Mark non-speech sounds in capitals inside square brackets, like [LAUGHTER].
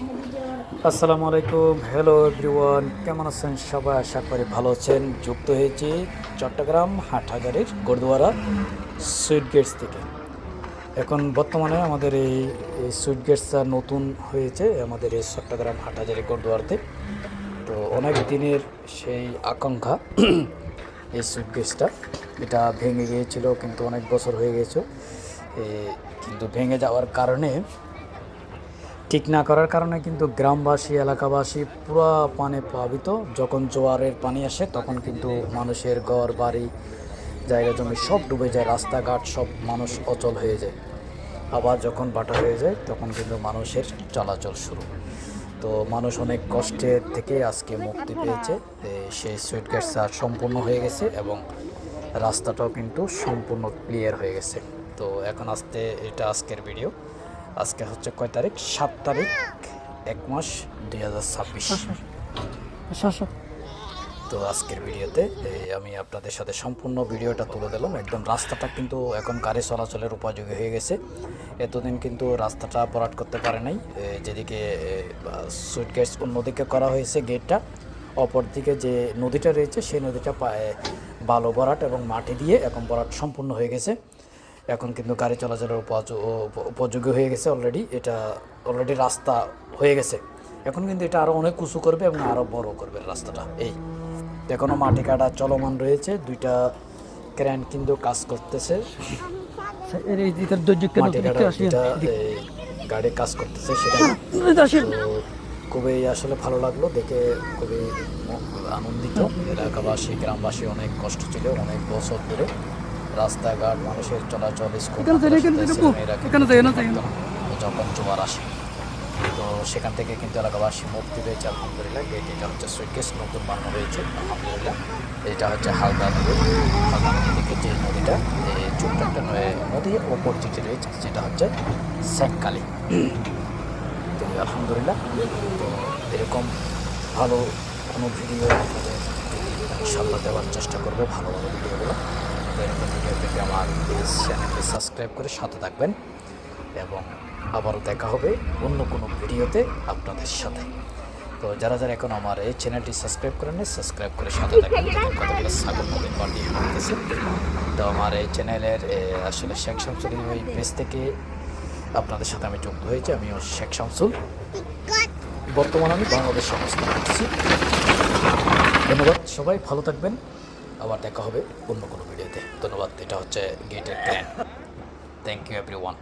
আসসালামু আলাইকুম। Hello everyone কেমন আছেন সবাই? আশা করি ভালো আছেন। যুক্ত হয়েছি চট্টগ্রাম হাটহাজারির গুরুদুয়ারা সুইট গেটস থেকে। এখন বর্তমানে আমাদের এই সুইট গেটসটা নতুন হয়েছে আমাদের এই চট্টগ্রাম হাটহাজারি গুরুদুয়ারাতে। তো অনেক দিনের সেই আকাঙ্ক্ষা [CLEARS THROAT] এই সুইট গেটসটা এটা ভেঙে গিয়েছিল, কিন্তু অনেক বছর হয়ে গেছে। কিন্তু ভেঙে যাওয়ার কারণে ঠিক না করার কারণে কিন্তু গ্রামবাসী, এলাকাবাসী পুরো পানে প্লাবিত। যখন জোয়ারের পানি আসে, তখন কিন্তু মানুষের ঘর, বাড়ি, জায়গা, জমি সব ডুবে যায়, রাস্তাঘাট সব মানুষ অচল হয়ে যায়। আবার যখন বাটা হয়ে যায়, তখন কিন্তু মানুষের চলাচল শুরু। তো মানুষ অনেক কষ্টের থেকে আজকে মুক্তি পেয়েছে। সেই সুইট গেটসটা সম্পূর্ণ হয়ে গেছে এবং রাস্তাটাও কিন্তু সম্পূর্ণ ক্লিয়ার হয়ে গেছে। তো এখন আসতে, এটা আজকের ভিডিও। আজকে হচ্ছে কয় তারিখ? সাত তারিখ এক মাস দুই হাজার ছাব্বিশ। তো আজকের ভিডিওতে আমি আপনাদের সাথে সম্পূর্ণ ভিডিওটা তুলে দিলাম। একদম রাস্তাটা কিন্তু এখন গাড়ি চলাচলের উপযোগী হয়ে গেছে। এতদিন কিন্তু রাস্তাটা ভরাট করতে পারে নাই। যেদিকে সুইট গেটস অন্যদিকে করা হয়েছে গেটটা অপর দিকে যে নদীটা রয়েছে সেই নদীটা পায়ে বালো বরাট এবং মাটি দিয়ে এখন বরাট সম্পূর্ণ হয়ে গেছে। এখন কিন্তু গাড়ি চলাচলের উপযো- উপযোগী হয়ে গেছে অলরেডি এটা অলরেডি রাস্তা হয়ে গেছে। এখন কিন্তু এটা আরও অনেক উঁচু করবে এবং আরও বড় করবে রাস্তাটা। এই এখনও মাটি কাটা চলমান রয়েছে দুইটা ক্রেন কিন্তু কাজ করতেছে। মাটি কাটা গাড়ি কাজ করতেছে সেটা। খুবই আসলে ভালো লাগল দেখে খুবই আনন্দিত। এলাকাবাসী গ্রামবাসী অনেক কষ্ট ছিল অনেক বছর ধরে। রাস্তাঘাট মানুষের চলাচল স্কুল। যখন জোয়ার আসে তো সেখান থেকে কিন্তু এলাকাবাসী মুক্তি পেয়েছে আলহামদুলিল্লাহ গেট এটা হচ্ছে সুইকেস নতুন বানানো হয়েছে আলহামদুলিল্লাহ। এটা হচ্ছে হালদা নদী। হালদা নদী থেকে যে নদীটা এই ছোট্ট একটা নয়- নদী ওপর যেটি রয়েছে যেটা হচ্ছে শেখকালী তো আলহামদুলিল্লাহ তো এরকম ভালো কোনো ভিডিও আপনাদের ইনশাল্লাহ দেওয়ার চেষ্টা করবে ভালো ভালো ভিডিওগুলো। ভিডিও আমার এই চ্যানেলটি সাবস্ক্রাইব করে সাথে থাকবেন এবং আবারও দেখা হবে অন্য কোনো ভিডিওতে আপনাদের সাথে। তো যারা যারা এখন আমার এই চ্যানেলটি সাবস্ক্রাইব করেন সাবস্ক্রাইব করে সাথে থাকবেন। দেখেন কতগুলো হাঁটতেছে। তো আমার এই চ্যানেলের আসলে শেখ শামসুল ওই পেজ থেকে আপনাদের সাথে আমি যুক্ত হয়েছি। আমিও শেখ শামসুল। বর্তমানে আমি বাংলাদেশ অবস্থান করছি। ধন্যবাদ সবাই ভালো থাকবেন। আবার দেখা হবে অন্য কোনো ভিডিওতে। ধন্যবাদ এটা হচ্ছে গেটের can thank you every one